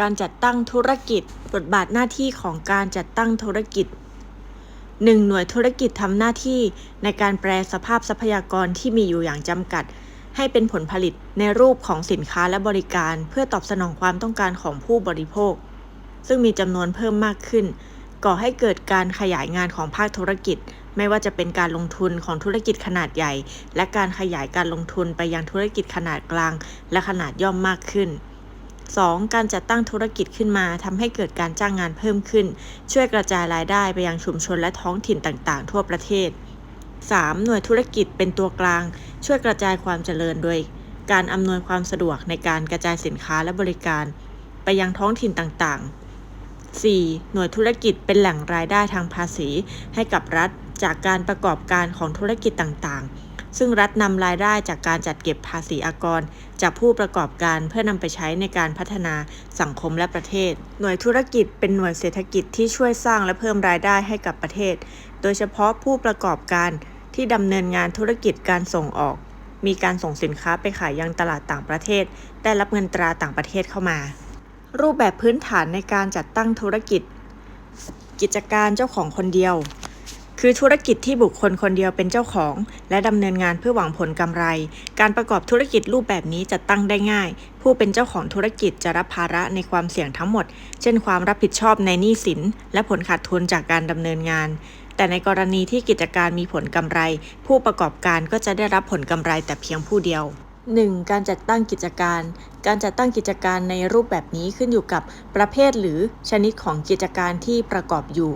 การจัดตั้งธุรกิจ บทบาทหน้าที่ของการจัดตั้งธุรกิจ 1. หน่วยธุรกิจทำหน้าที่ในการแปลสภาพทรัพยากรที่มีอยู่อย่างจำกัด ให้เป็นผลผลิตในรูปของสินค้าและบริการ เพื่อตอบสนองความต้องการของผู้บริโภค ซึ่งมีจำนวนเพิ่มมากขึ้น ก่อให้เกิดการขยายงานของภาคธุรกิจ ไม่ว่าจะเป็นการลงทุนของธุรกิจขนาดใหญ่ และการขยายการลงทุนไปยังธุรกิจขนาดกลาง และขนาดย่อมมากขึ้น 2. การจัดตั้งธุรกิจขึ้นมาทำให้เกิดการจ้างงานเพิ่มขึ้น ช่วยกระจายรายได้ไปยังชุมชนและท้องถิ่นต่าง ๆ ทั่วประเทศ 3. หน่วยธุรกิจเป็นตัวกลาง ช่วยกระจายความเจริญโดย การอำนวยความสะดวกในการกระจายสินค้าและบริการ ไปยังท้องถิ่นต่าง ๆ 4. หน่วยธุรกิจเป็นแหล่งรายได้ทางภาษี ให้กับรัฐ จากการประกอบการของธุรกิจต่าง ๆ ซึ่งรัฐนำรายได้จากการจัดเก็บภาษีอากร จากผู้ประกอบการเพื่อนำไปใช้ในการพัฒนาสังคมและประเทศ หน่วยธุรกิจเป็นหน่วยเศรษฐกิจที่ช่วยสร้างและเพิ่มรายได้ให้กับประเทศ โดยเฉพาะผู้ประกอบการที่ดำเนินงานธุรกิจการส่งออก มีการส่งสินค้าไปขายยังตลาดต่างประเทศ ได้รับเงินตราต่างประเทศเข้ามา รูปแบบพื้นฐานในการจัดตั้งธุรกิจ กิจการเจ้าของคนเดียว คือธุรกิจที่บุคคลคนเดียวเป็นเจ้าของ และดำเนินงานเพื่อหวังผลกำไร การประกอบธุรกิจรูปแบบนี้จัดตั้งได้ง่าย ผู้เป็นเจ้าของธุรกิจจะรับภาระในความเสี่ยงทั้งหมด เช่นความรับผิดชอบในหนี้สิน และผลขาดทุนจากการดำเนินงานแต่ในกรณีที่กิจการมีผลกำไร ผู้ประกอบการก็จะได้รับผลกำไรแต่เพียงผู้เดียว 1. การจัดตั้งกิจการ การจัดตั้งกิจการในรูปแบบนี้ขึ้นอยู่กับประเภทหรือชนิดของกิจการที่ประกอบอยู่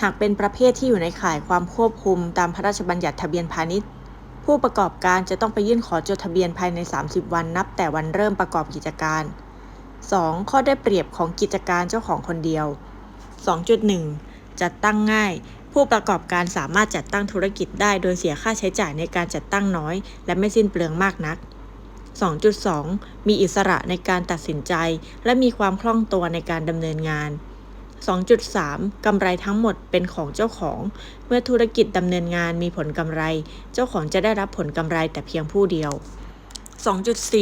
หากเป็นประเภทที่อยู่ในข่ายความควบคุมตามพระราชบัญญัติทะเบียนพาณิชย์ ผู้ประกอบการจะต้องไปยื่นขอจดทะเบียนภายใน 30 วันนับแต่วันเริ่มประกอบกิจการ 2. ข้อได้เปรียบของกิจการเจ้าของคนเดียว 2.1 จัดตั้งง่าย ผู้ประกอบการสามารถจัดตั้งธุรกิจได้โดยเสียค่าใช้จ่ายในการจัดตั้งน้อย และไม่สิ้นเปลืองมากนัก 2.2 มีอิสระในการตัดสินใจ และมีความคล่องตัวในการดำเนินงาน 2.3 กำไรทั้งหมดเป็นของเจ้าของ เมื่อธุรกิจดำเนินงานมีผลกำไร เจ้าของจะได้รับผลกำไรแต่เพียงผู้เดียว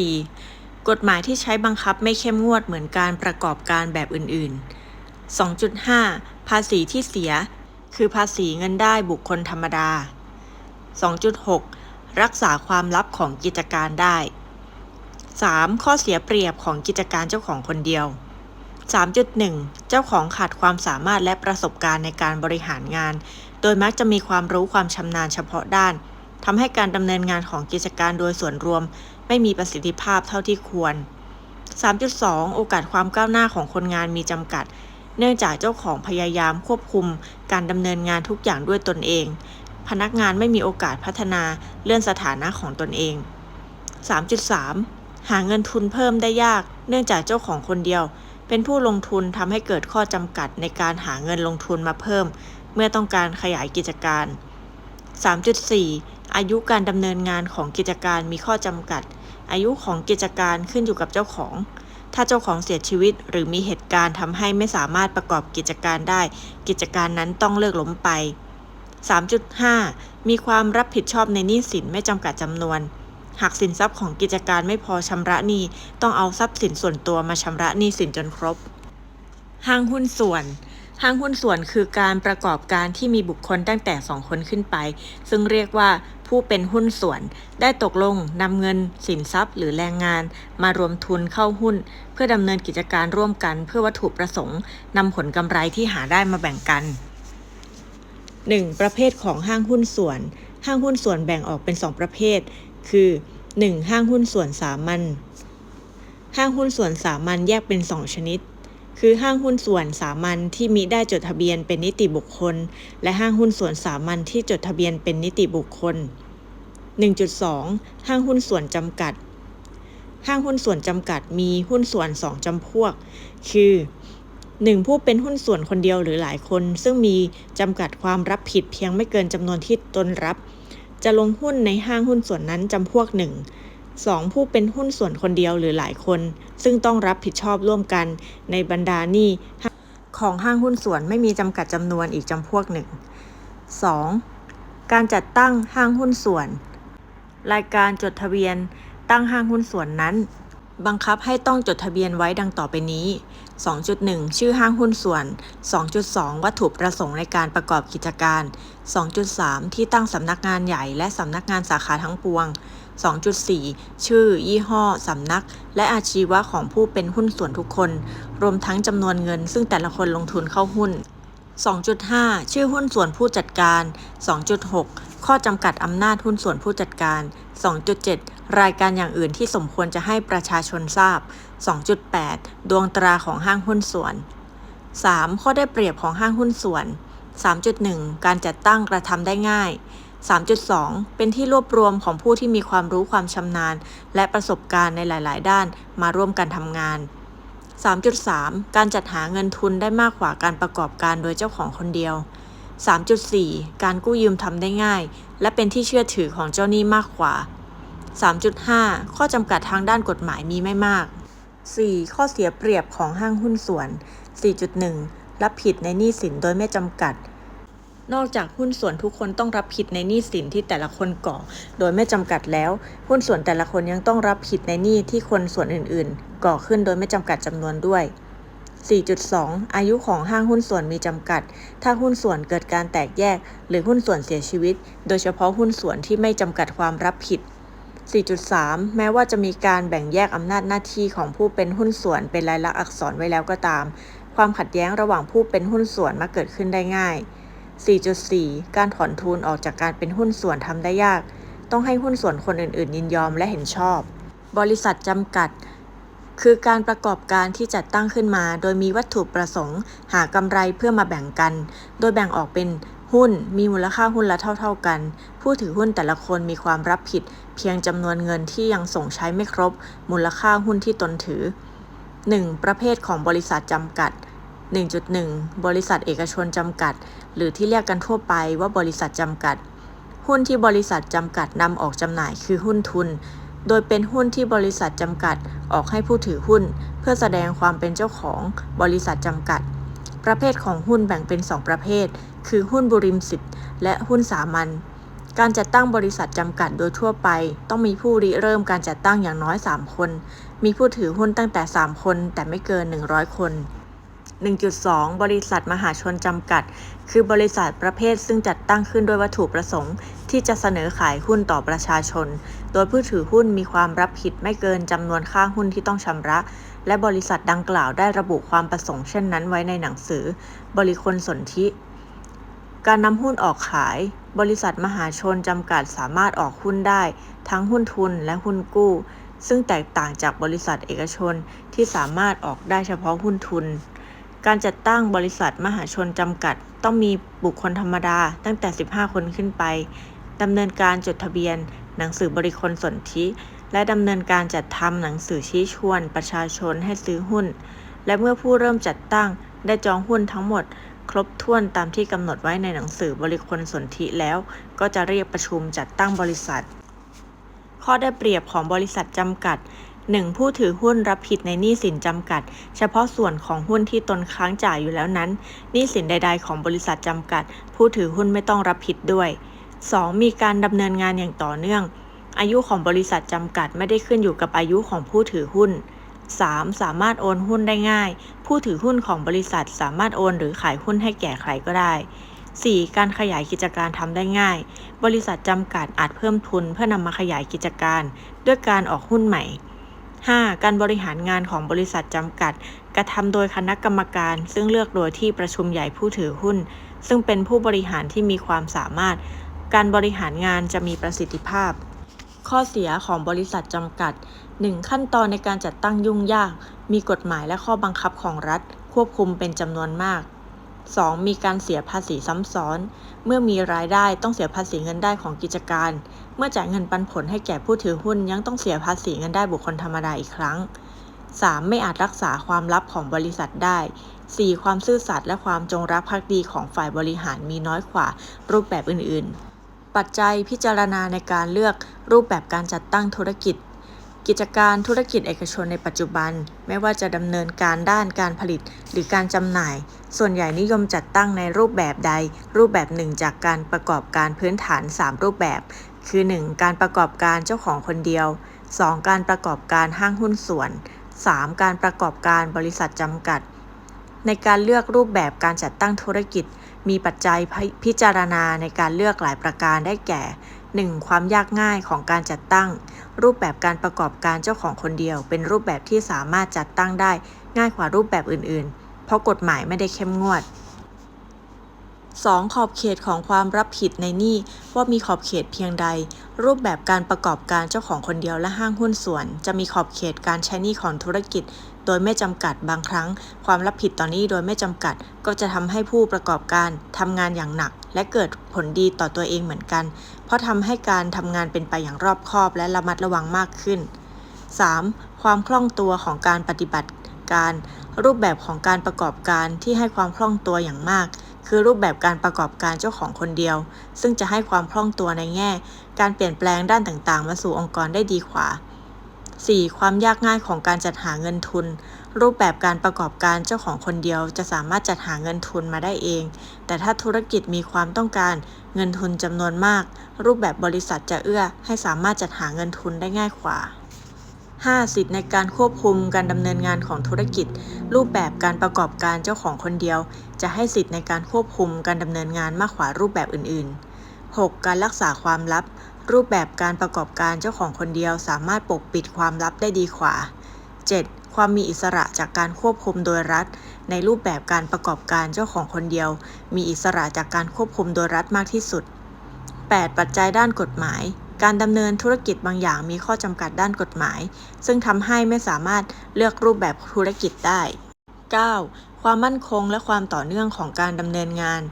2.4 กฎหมายที่ใช้บังคับไม่เข้มงวดเหมือนการประกอบการแบบอื่น ๆ 2.5 ภาษีที่เสีย คือภาษีเงินได้บุคคลธรรมดา 2.6 รักษาความลับของกิจการได้ 3. ข้อเสียเปรียบของกิจการเจ้าของคนเดียว 3.1 เจ้าของขาดความสามารถและประสบการณ์ในการบริหารงาน โดยมักจะมีความรู้ความชำนาญเฉพาะด้าน ทำให้การดำเนินงานของกิจการโดยส่วนรวม ไม่มีประสิทธิภาพเท่าที่ควร 3.2 โอกาสความก้าวหน้าของคนงานมีจำกัด เนื่องจากเจ้าของพยายามควบคุม การดำเนินงานทุกอย่างด้วยตนเอง พนักงานไม่มีโอกาสพัฒนาเลื่อนสถานะของตนเอง 3.3 หาเงินทุนเพิ่มได้ยาก เนื่องจากเจ้าของคนเดียว เป็นผู้ลงทุนทำให้เกิดข้อจำกัดในการหาเงินลงทุนมาเพิ่ม เมื่อต้องการขยายกิจการ 3.4 อายุการดำเนินงานของกิจการมีข้อจำกัด อายุของกิจการขึ้นอยู่กับเจ้าของ ถ้าเจ้าของเสียชีวิต หรือมีเหตุการณ์ทำให้ไม่สามารถประกอบกิจการได้ กิจการนั้นต้องเลิกล้มไป 3.5 มีความรับผิดชอบในหนี้สินไม่จำกัดจำนวน หากสินทรัพย์ของกิจการไม่พอชำระหนี้ ต้องเอาทรัพย์สินส่วนตัวมาชำระหนี้สินจนครบ ห้างหุ้นส่วนห้างหุ้นส่วนคือการประกอบการที่มีบุคคลตั้งแต่ 2 คนขึ้นไป ซึ่งเรียกว่าผู้เป็นหุ้นส่วน ได้ตกลงนำเงิน สินทรัพย์ หรือแรงงาน มารวมทุนเข้าหุ้น เพื่อดำเนินกิจการร่วมกัน เพื่อวัตถุประสงค์นำผลกำไรที่หาได้มาแบ่งกัน 1. ประเภทของห้างหุ้นส่วน ห้างหุ้นส่วนแบ่งออกเป็น 2 ประเภท คือ 1. ห้างหุ้นส่วนสามัญ ห้างหุ้นส่วนสามัญแยกเป็น 2 ชนิด คือห้างหุ้นส่วนสามัญที่มิได้จดทะเบียนเป็นนิติบุคคล และห้างหุ้นส่วนสามัญที่จดทะเบียนเป็นนิติบุคคล 1.2 ห้างหุ้นส่วนจำกัด ห้างหุ้นส่วนจำกัดมีหุ้นส่วน 2จำพวก คือ 1. ผู้เป็นหุ้นส่วนคนเดียวหรือหลายคน ซึ่งมีจำกัดความรับผิดเพียงไม่เกินจำนวนที่ตนรับ จะลงหุ้นในห้างหุ้นส่วนนั้นจำพวกหนึ่ง 2. ผู้เป็นหุ้นส่วนคนเดียวหรือหลายคน ซึ่งต้องรับผิดชอบร่วมกันในบรรดาหนี้ของห้างหุ้นส่วนไม่มีจำกัดจำนวนอีกจำพวกหนึ่ง 2. การจัดตั้งห้างหุ้นส่วน รายการจดทะเบียนตั้งห้างหุ้นส่วนนั้น บังคับให้ต้องจดทะเบียนไว้ดังต่อไปนี้ 2.1 ชื่อห้างหุ้นส่วน 2.2 วัตถุประสงค์ในการประกอบกิจการ 2.3 ที่ตั้งสำนักงานใหญ่และสำนักงานสาขาทั้งปวง 2.4 ชื่อ ยี่ห้อ สำนัก และอาชีวะของผู้เป็นหุ้นส่วนทุกคน รวมทั้งจำนวนเงินซึ่งแต่ละคนลงทุนเข้าหุ้น 2.5 ชื่อหุ้นส่วนผู้จัดการ 2.6 ข้อจำกัดอำนาจหุ้นส่วนผู้จัดการ 2.7 รายการอย่างอื่นที่สมควรจะให้ประชาชนทราบ 2.8 ดวงตราของห้างหุ้นส่วน 3. ข้อได้เปรียบของห้างหุ้นส่วน 3.1 การจัดตั้งกระทำได้ง่าย 3.2 เป็นที่รวบรวมของผู้ที่มีความรู้ความชำนาญ และประสบการณ์ในหลาย ๆ ด้านมาร่วมกันทำงาน 3.3 การจัดหาเงินทุนได้มากกว่าการประกอบการโดยเจ้าของคนเดียว 3.4 การกู้ยืมทำได้ง่าย และเป็นที่เชื่อถือของเจ้าหนี้มากกว่า 3.5 ข้อจำกัดทางด้านกฎหมายมีไม่มาก 4. ข้อเสียเปรียบของห้างหุ้นส่วน 4.1 รับผิดในหนี้สินโดยไม่จำกัด นอกจากหุ้นส่วนทุกคนต้องรับผิดในหนี้สินที่แต่ละคนก่อ โดยไม่จำกัดแล้ว หุ้นส่วนแต่ละคนยังต้องรับผิดในหนี้ที่คนส่วนอื่น ๆ ก่อขึ้นโดยไม่จำกัดจำนวนด้วย 4.2 อายุของห้างหุ้นส่วนมีจำกัด ถ้าหุ้นส่วนเกิดการแตกแยก หรือหุ้นส่วนเสียชีวิต โดยเฉพาะหุ้นส่วนที่ไม่จำกัดความรับผิด 4.3 แม้ว่าจะมีการแบ่งแยกอำนาจหน้าที่ของผู้เป็นหุ้นส่วนเป็นลายลักษณ์อักษรไว้แล้วก็ตาม ความขัดแย้งระหว่างผู้เป็นหุ้นส่วนมาเกิดขึ้นได้ง่าย 4.4 การถอนทุนออกจากการเป็นหุ้นส่วนทำได้ยาก ต้องให้หุ้นส่วนคนอื่นๆ ยินยอมและเห็นชอบ บริษัทจำกัด คือการประกอบการที่จัดตั้งขึ้นมา โดยมีวัตถุประสงค์ หากำไรเพื่อมาแบ่งกัน โดยแบ่งออกเป็นหุ้นมีมูลค่าหุ้นละเท่า ๆกัน ผู้ถือหุ้นแต่ละคนมีความรับผิด เพียงจำนวนเงินที่ยังส่งใช้ไม่ครบ มูลค่าหุ้นที่ตนถือ 1. ประเภทของบริษัทจำกัด 1.1 บริษัทเอกชนจำกัด หรือที่เรียกกันทั่วไปว่าบริษัทจำกัด หุ้นที่บริษัทจำกัดนำออกจำหน่ายคือหุ้นทุน โดยเป็นหุ้นที่บริษัทจำกัดออกให้ผู้ถือหุ้น เพื่อแสดงความเป็นเจ้าของบริษัทจำกัด ประเภทของหุ้นแบ่งเป็น 2 ประเภท คือหุ้นบุริมสิทธิ์และหุ้นสามัญการจัดตั้งบริษัทจำกัดโดยทั่วไป ต้องมีผู้ริเริ่มการจัดตั้งอย่างน้อย 3 คน มีผู้ถือหุ้นตั้งแต่ 3 คนแต่ไม่เกิน 100 คน 1.2 บริษัทมหาชนจำกัด คือบริษัทประเภทซึ่งจัดตั้งขึ้นด้วยวัตถุประสงค์ ที่จะเสนอขายหุ้นต่อประชาชน โดยผู้ถือหุ้นมีความรับผิดไม่เกินจำนวนค่าหุ้นที่ต้องชำระ และบริษัทดังกล่าวได้ระบุความประสงค์เช่นนั้นไว้ในหนังสือ บริคลสนธิการนำหุ้นออกขาย บริษัทมหาชนจำกัดสามารถออกหุ้นได้ ทั้งหุ้นทุนและหุ้นกู้ ซึ่งแตกต่างจากบริษัทเอกชนที่สามารถออกได้เฉพาะหุ้นทุน การจัดตั้งบริษัทมหาชนจำกัด ต้องมีบุคคลธรรมดาตั้งแต่ 15 คนขึ้นไปดำเนินการจดทะเบียน หนังสือบริคลสนธิ และดำเนินการจัดทำหนังสือชี้ชวน ประชาชนให้ซื้อหุ้น และเมื่อผู้เริ่มจัดตั้งได้จองหุ้นทั้งหมด ครบถ้วนตามที่กำหนดไว้ในหนังสือบริคลสนธิแล้ว ก็จะเรียกประชุมจัดตั้งบริษัท ข้อได้เปรียบของบริษัทจำกัด 1. ผู้ถือหุ้นรับผิดในหนี้สินจำกัด เฉพาะส่วนของหุ้นที่ตนค้างจ่ายอยู่แล้วนั้นหนี้สินใด ๆ ของบริษัทจำกัด ผู้ถือหุ้นไม่ต้องรับผิดด้วย 2. มีการดำเนินงานอย่างต่อเนื่อง อายุของบริษัทจำกัดไม่ได้ขึ้นอยู่กับอายุของผู้ถือหุ้น 3. สามารถโอนหุ้นได้ง่าย ผู้ถือหุ้นของบริษัทสามารถโอนหรือขายหุ้นให้แก่ใครก็ได้ 4. การขยายกิจการทำได้ง่าย บริษัทจำกัดอาจเพิ่มทุนเพื่อนำมาขยายกิจการ ด้วยการออกหุ้นใหม่ 5. การบริหารงานของบริษัทจำกัด กระทำโดยคณะกรรมการ ซึ่งเลือกโดยที่ประชุมใหญ่ผู้ถือหุ้น ซึ่งเป็นผู้บริหารที่มีความสามารถ การบริหารงานจะมีประสิทธิภาพ ข้อเสียของบริษัทจำกัด 1. ขั้นตอนในการจัดตั้งยุ่งยาก มีกฎหมายและข้อบังคับของรัฐ ควบคุมเป็นจำนวนมาก 2. มีการเสียภาษีซ้ำซ้อน เมื่อมีรายได้ต้องเสียภาษีเงินได้ของกิจการ เมื่อจ่ายเงินปันผลให้แก่ผู้ถือหุ้นยังต้องเสียภาษีเงินได้บุคคลธรรมดาอีกครั้ง 3. ไม่อาจรักษาความลับของบริษัทได้ 4. ความซื่อสัตย์และความจงรักภักดีของฝ่ายบริหารมีน้อยกว่ารูปแบบอื่น ๆ ปัจจัยพิจารณาในการเลือกรูปแบบการจัดตั้งธุรกิจ กิจการธุรกิจเอกชนในปัจจุบัน ไม่ว่าจะดำเนินการด้านการผลิตหรือการจำหน่าย ส่วนใหญ่นิยมจัดตั้งในรูปแบบใด รูปแบบหนึ่งจากการประกอบการพื้นฐาน 3 รูปแบบ คือ 1. การประกอบการเจ้าของคนเดียว 2. การประกอบการห้างหุ้นส่วน 3. การประกอบการบริษัทจำกัด ในการเลือกรูปแบบการจัดตั้งธุรกิจ มีปัจจัยพิพิจารณาในการเลือกหลายประการได้แก่ 1. ความยากง่ายของการจัดตั้ง รูปแบบการประกอบการเจ้าของคนเดียว เป็นรูปแบบที่สามารถจัดตั้งได้ง่ายกว่ารูปแบบอื่น ๆ เพราะกฎหมายไม่ได้เข้มงวด 2. ขอบเขตของความรับผิดในหนี้ว่ามีขอบเขตเพียงใด รูปแบบการประกอบการเจ้าของคนเดียวและห้างหุ้นส่วน จะมีขอบเขตการใช้หนี้ของธุรกิจ โดยไม่จำกัดบางครั้ง ความรับผิดต่อหนี้โดยไม่จำกัด ก็จะทำให้ผู้ประกอบการทำงานอย่างหนัก และเกิดผลดีต่อตัวเองเหมือนกัน เพราะทำให้การทำงานเป็นไปอย่างรอบคอบ และระมัดระวังมากขึ้น 3. ความคล่องตัวของการปฏิบัติการ รูปแบบของการประกอบการที่ให้ความคล่องตัวอย่างมาก คือรูปแบบการประกอบการเจ้าของคนเดียว ซึ่งจะให้ความคล่องตัวในแง่ การเปลี่ยนแปลงด้านต่างๆ มาสู่องค์กรได้ดีกว่า 4. ความยากง่ายของการจัดหาเงินทุน รูปแบบการประกอบการเจ้าของคนเดียว จะสามารถจัดหาเงินทุนมาได้เอง แต่ถ้าธุรกิจมีความต้องการเงินทุนจำนวนมาก รูปแบบบริษัทจะเอื้อให้สามารถจัดหาเงินทุนได้ง่ายกว่า 5. สิทธิในการควบคุมการดำเนินงานของธุรกิจ รูปแบบการประกอบการเจ้าของคนเดียว จะให้สิทธิในการควบคุมการดำเนินงานมากกว่ารูปแบบอื่น ๆ 6. การรักษาความลับ รูปแบบการประกอบการเจ้าของคนเดียว สามารถปกปิดความลับได้ดีกว่า 7. ความมีอิสระจากการควบคุมโดยรัฐ ในรูปแบบการประกอบการเจ้าของคนเดียว มีอิสระจากการควบคุมโดยรัฐมากที่สุด 8. ปัจจัยด้านกฎหมาย การดำเนินธุรกิจบางอย่างมีข้อจำกัดด้านกฎหมาย ซึ่งทำให้ไม่สามารถเลือกรูปแบบธุรกิจได้ 9. ความมั่นคงและความต่อเนื่องของการดำเนินงาน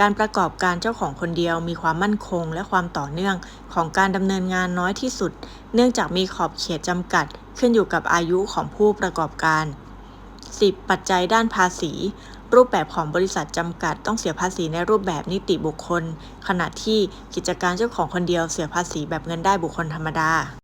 การประกอบการเจ้าของคนเดียว มีความมั่นคงและความต่อเนื่องของการดำเนินงานน้อยที่สุด เนื่องจากมีขอบเขตจำกัด ขึ้นอยู่กับอายุของผู้ประกอบการ 10. ปัจจัยด้านภาษี รูปแบบของบริษัทจำกัดต้องเสียภาษีในรูปแบบนิติบุคคล ขณะที่กิจการเจ้าของคนเดียวเสียภาษีแบบเงินได้บุคคลธรรมดา